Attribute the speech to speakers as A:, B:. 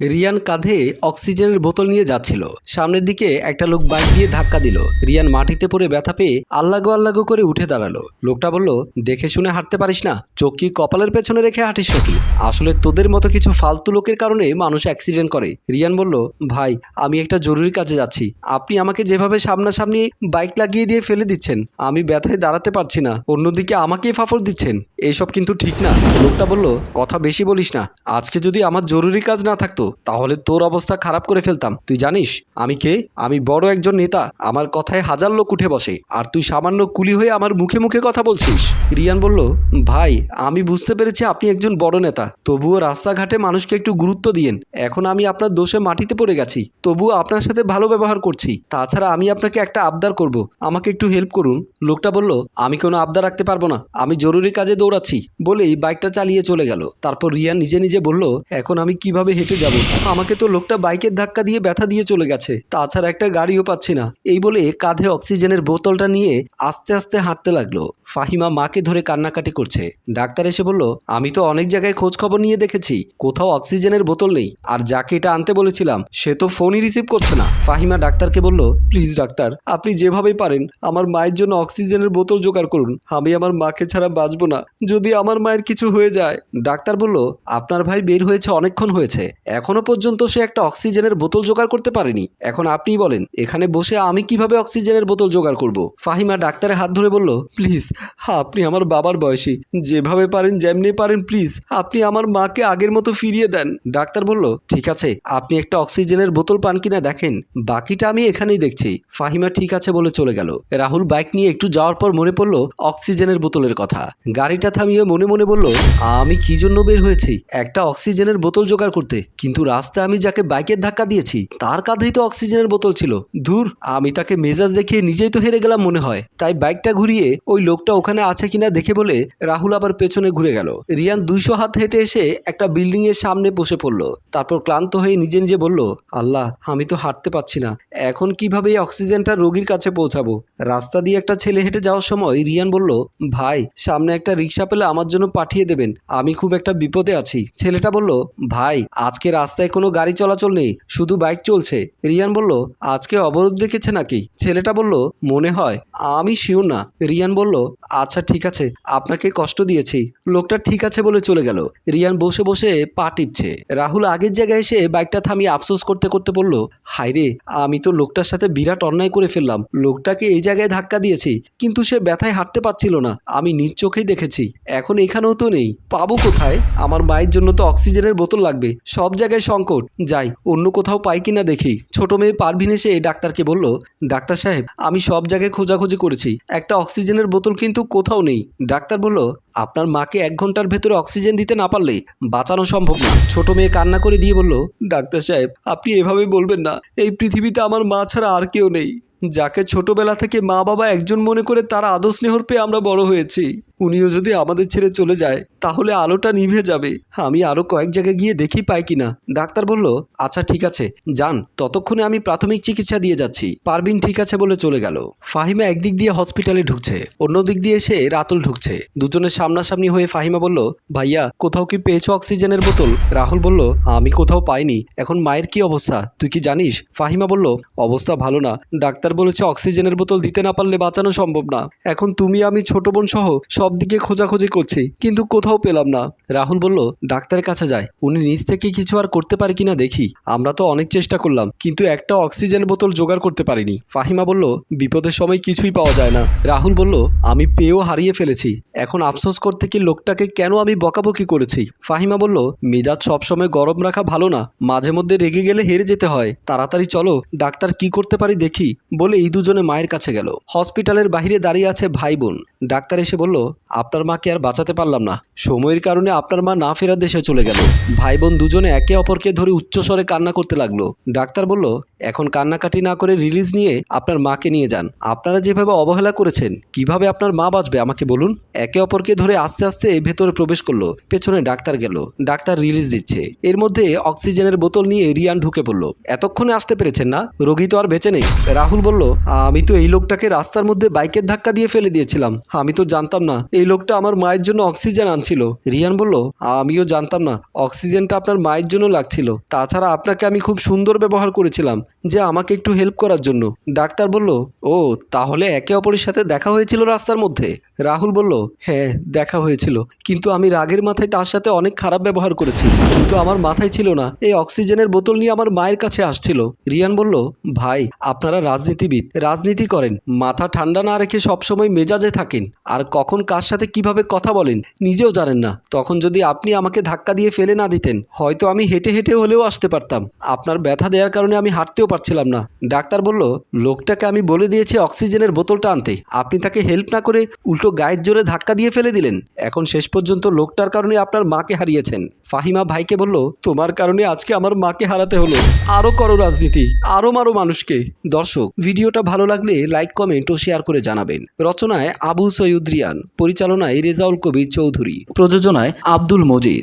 A: রিয়ান কাঁধে অক্সিজেনের বোতল নিয়ে যাচ্ছিল। সামনের দিকে একটা লোক বাইক দিয়ে ধাক্কা দিল। রিয়ান মাটিতে পড়ে ব্যথা পেয়ে আল্লাগো আল্লাগো করে উঠে দাঁড়াল। লোকটা বলল, দেখে শুনে হাঁটতে পারিস না। চোখ কি কপালের পেছনে রেখে হাঁটিস নাকি? আসলে তোদের মতো কিছু ফালতু লোকের কারণে মানুষ অ্যাক্সিডেন্ট করে। রিয়ান বলল, ভাই, আমি একটা জরুরি কাজে যাচ্ছি। আপনি আমাকে যেভাবে সামনাসামনি বাইক লাগিয়ে দিয়ে ফেলে দিচ্ছেন, আমি ব্যথায় দাঁড়াতে পারছি না। অন্যদিকে আমাকেই ফাফর দিচ্ছেন। এইসব কিন্তু ঠিক না। লোকটা বলল, কথা বেশি বলিস না। আজকে যদি আমার জরুরি কাজ না থাকতো তাহলে তোর অবস্থা খারাপ করে ফেলতাম। তুই জানিস, আমি কে? আমি বড় একজন নেতা। আমার কথায় হাজার লোক উঠে বসে। আর তুই সামান্য কুলি হয়ে আমার মুখে মুখে কথা বলছিস। রিয়ান বলল, ভাই, আমি বুঝতে পেরেছি আপনি একজন বড় নেতা। তবুও রাস্তাঘাটে মানুষকে একটু গুরুত্ব দিয়েন। এখন আমি আপনার দোষে মাটিতে পড়ে গেছি। তবুও আপনার সাথে ভালো ব্যবহার করছি। তাছাড়া আমি আপনাকে একটা আবদার করব। আমাকে একটু হেল্প করুন। লোকটা বলল, আমি কোনো আবদার রাখতে পারব না। আমি জরুরি কাজে দৌড়াচ্ছি। বলেই বাইকটা চালিয়ে চলে গেল। তারপর রিয়ান নিজে নিজে বলল, এখন আমি কীভাবে হেঁটে যাব? আমাকে তো লোকটা বাইকের ধাক্কা দিয়ে ব্যথা দিয়ে চলে গেছে। তাছাড়া একটা গাড়িও পাচ্ছি না। এই বলে কাঁধে অক্সিজেনের বোতলটা নিয়ে আস্তে আস্তে হাঁটতে লাগল। ফাহিমা মাকে ধরে কান্নাকাটি করছে। ডাক্তার এসে বলল, আমি তো অনেক জায়গায় খোঁজ খবর নিয়ে দেখেছি। কোথাও অক্সিজেনের বোতল নেই। আর যাকে এটা আনতে বলেছিলাম, সে তো ফোনই রিসিভ করছে না। ফাহিমা ডাক্তারকে বলল, প্লিজ ডাক্তার, আপনি যেভাবেই পারেন, আমার মায়ের জন্য অক্সিজেনের বোতল জোগাড় করুন। আমি আমার মাকে ছাড়া বাঁচবো না। যদি আমার মায়ের কিছু হয়ে যায়। ডাক্তার বলল, আপনার ভাই বের হয়েছে, অনেকক্ষণ হয়েছে। এখনও পর্যন্ত সে একটা অক্সিজেনের বোতল জোগাড় করতে পারেনি। এখন আপনিই বলেন, এখানে বসে আমি কীভাবে অক্সিজেনের বোতল জোগাড় করব? ফাহিমা ডাক্তারের হাত ধরে বলল, প্লিজ আপনি আমার বাবার বয়সী। যেভাবে পারেন, যেমনি পারেন, প্লিজ, আপনি আমার মাকে আগের মতো ফিরিয়ে দেন। ডাক্তার বলল, ঠিক আছে, আপনি একটা অক্সিজেনের বোতল পান কিনা দেখেন। বাকিটা আমি এখানেই দেখছি। ফাহিমা ঠিক আছে বলে চলে গেল। রাহুল বাইক নিয়ে একটু যাওয়ার পর মনে পড়ল, অক্সিজেনের বোতলের কথা। গাড়িটা থামিয়ে মনে মনে বলল, আমি কি জন্য বের হয়েছি? একটা অক্সিজেনের বোতল জোগাড় করতে। কিন্তু রাস্তায় আমি যাকে বাইকের ধাক্কা দিয়েছি, তার কাঁধেই তো অক্সিজেনের বোতল ছিল। দূর আমি তাকে মেজাজ দেখিয়ে নিজেই তো হেরে গেলাম মনে হয়। তাই বাইকটা ঘুরিয়ে ওই লোকটা ওখানে আছে কিনা দেখে বলে রাহুল আবার পেছনে ঘুরে গেল। রিয়ান দুইশো হাত হেঁটে এসে একটা বিল্ডিং এর সামনে বসে পড়ল। তারপর ক্লান্ত হয়ে নিজে নিজে বলল, আল্লাহ, আমি তো হাঁটতে পারছি না। এখন কীভাবে এই অক্সিজেনটা রোগীর কাছে পৌঁছাবো? রাস্তা দিয়ে একটা ছেলে হেঁটে যাওয়ার সময় রিয়ান বলল, ভাই, সামনে একটা রিক্সা পেলে আমার জন্য পাঠিয়ে দেবেন। আমি খুব একটা বিপদে আছি। ছেলেটা বলল, ভাই, আজকে রাস্তায় কোনো গাড়ি চলাচল নেই, শুধু বাইক চলছে। রিয়ান বলল, আজকে অবরোধ রেখেছে নাকি? ছেলেটা বলল, মনে হয়। আমি শিওর না। রিয়ান বলল আচ্ছা ঠিক আছে, আপনাকে কষ্ট দিয়েছি। লোকটা ঠিক আছে বলে চলে গেল। রিয়ান বসে বসে পা টিপছে। রাহুল আগের জায়গায় এসে বাইকটা থামিয়ে আফসোস করতে করতে বলল হায়রে আমি তো লোকটার সাথে বিরাট অন্যায় করে ফেললাম। লোকটাকে এই জায়গায় ধাক্কা দিয়েছি, কিন্তু সে ব্যথায় হাঁটতে পারছিল না। আমি নিজ চোখেই দেখেছি। এখন এখানেও তো নেই। পাবো কোথায়? আমার মায়ের জন্য তো অক্সিজেনের বোতল লাগবে। সব জায়গায় সংকট। যাই, অন্য কোথাও পাই কিনা দেখি। ছোট মেয়ে পারভিন এসে ডাক্তারকে বলল, ডাক্তার সাহেব, আমি সব জায়গায় খোঁজাখুঁজি করেছি। একটা অক্সিজেনের বোতল কিন্তু কোথাও নেই। ডাক্তার বলল, আপনার মাকে এক ঘণ্টার ভেতরে অক্সিজেন দিতে না পারলে বাঁচানো সম্ভব না। ছোট মেয়ে কান্না করে দিয়ে বলল, ডাক্তার সাহেব, আপনি এভাবে বলবেন না। এই পৃথিবীতে আমার মা ছাড়া আর কেউ নেই। যাকে ছোটবেলা থেকে মা বাবা একজন মনে করে তার আদর স্নেহর পেয়ে আমরা বড় হয়েছি। উনিও যদি আমাদের ছেড়ে চলে যায়, তাহলে আলোটা নিভে যাবে। আমি আরও কয়েক জায়গায় গিয়ে দেখি পাই কিনা। ডাক্তার বলল আচ্ছা ঠিক আছে। যান, ততক্ষণে আমি প্রাথমিক চিকিৎসা দিয়ে যাচ্ছি। পারবিন ঠিক আছে বলে চলে গেল। ফাহিমা একদিক দিয়ে হসপিটালে ঢুকছে অন্য দিক দিয়ে এসে রাতুল ঢুকছে। দুজনের সামনাসামনি হয়ে ফাহিমা বলল, ভাইয়া, কোথাও কি পেয়েছ অক্সিজেনের বোতল? রাহুল বলল, আমি কোথাও পাইনি। এখন মায়ের কি অবস্থা? তুই কি জানিস? ফাহিমা বলল, অবস্থা ভালো না। ডাক্তার বলেছে অক্সিজেনের বোতল দিতে না পারলে বাঁচানো সম্ভব না। এখন তুমি, আমি, ছোট বোন সহ সব দিকে খোঁজাখুঁজি করছি, কিন্তু কোথাও পেলাম না। রাহুল বলল, ডাক্তারের কাছে যায়। উনি নিজ থেকে কিছু আর করতে পারে কিনা দেখি। আমরা তো অনেক চেষ্টা করলাম, কিন্তু একটা অক্সিজেন বোতল জোগাড় করতে পারিনি। ফাহিমা বলল, বিপদের সময় কিছুই পাওয়া যায় না। রাহুল বলল, আমি পেয়েও হারিয়ে ফেলেছি। এখন আফসোস করতে কি লোকটাকে কেন আমি বকাবকি করেছি? ফাহিমা বলল, মেজাজ সবসময় গরম রাখা ভালো না। মাঝে মধ্যে রেগে গেলে হেরে যেতে হয়। তাড়াতাড়ি চলো, ডাক্তার কি করতে পারি দেখি। বলে এই দুজনে মায়ের কাছে গেল। হসপিটালের বাইরে দাঁড়িয়ে আছে ভাই বোন। ডাক্তার এসে বলল, আপনার মাকে আর বাঁচাতে পারলাম না। সময়ের কারণে আপনার মা না ফেরার দেশে চলে গেল। ভাই বোন দুজনে একে অপরকে ধরে উচ্চস্বরে কান্না করতে লাগল। ডাক্তার বলল, এখন কান্নাকাটি না করে রিলিজ নিয়ে আপনার মাকে নিয়ে যান। আপনারা যেভাবে অবহেলা করেছেন, কীভাবে আপনার মা বাঁচবে আমাকে বলুন? একে অপরকে ধরে আস্তে আস্তে ভেতরে প্রবেশ করল, পেছনে ডাক্তার গেল। ডাক্তার রিলিজ দিচ্ছে। এর মধ্যে অক্সিজেনের বোতল নিয়ে রিয়ান ঢুকে পড়ল। এতক্ষণে আসতে পেরেছেন না? রোগী তো আর বেঁচে নেই। রাহুল বলল, আমি তো এই লোকটাকে রাস্তার মধ্যে বাইকের ধাক্কা দিয়ে ফেলে দিয়েছিলাম। আমি তো জানতাম না। এই লোকটা আমার মায়ের জন্য অক্সিজেন আনছিল। রিয়ান বলল, আমিও জানতাম না। অক্সিজেনটা আপনার মায়ের জন্য লাগছিল। তাছাড়া আপনাকে আমি খুব সুন্দর ব্যবহার করেছিলাম, যে আমাকে একটু হেল্প করার জন্য। ডাক্তার বলল, ও, তাহলে একে অপরের সাথে দেখা হয়েছিল রাস্তার মধ্যে? রাহুল বলল হ্যাঁ দেখা হয়েছিল। কিন্তু আমি রাগের মাথায় তার সাথে অনেক খারাপ ব্যবহার করেছি। কিন্তু আমার মাথায় ছিল না। এই অক্সিজেনের বোতল নিয়ে আমার মায়ের কাছে আসছিল। রিয়ান বলল, ভাই, আপনারা রাজনীতিবিদ। রাজনীতি করেন। মাথা ঠান্ডা না রেখে সবসময় মেজাজে থাকেন। আর কখন কার সাথে কীভাবে কথা বলেন, নিজেও জানেন না। তখন যদি আপনি আমাকে ধাক্কা দিয়ে ফেলে না দিতেন, হয়তো আমি হেঁটে হেঁটে হলেও আসতে পারতাম। আপনার ব্যথা দেওয়ার কারণে আমি হাঁটতেও পারছিলাম না। ডাক্তার বলল, লোকটাকে আমি বলে দিয়েছি অক্সিজেনের বোতলটা আনতে। আপনি তাকে হেল্প না করে উল্টো গায়ের জোরে ধাক্কা দিয়ে ফেলে দিলেন। এখন শেষ পর্যন্ত লোকটার কারণে আপনার মাকে হারিয়েছেন। ফাহিমা ভাইকে বলল, তোমার কারণে আজকে আমার মাকে হারাতে হলো। আরও করো রাজনীতি আরও মারো মানুষকে। দর্শক, ভিডিওটা ভালো লাগলে লাইক, কমেন্ট ও শেয়ার করে জানাবেন। রচনায় আবু সৈয়দ রিয়ান, পরিচালনায় রেজাউল কবির চৌধুরী, প্রযোজনায় আব্দুল মজিদ।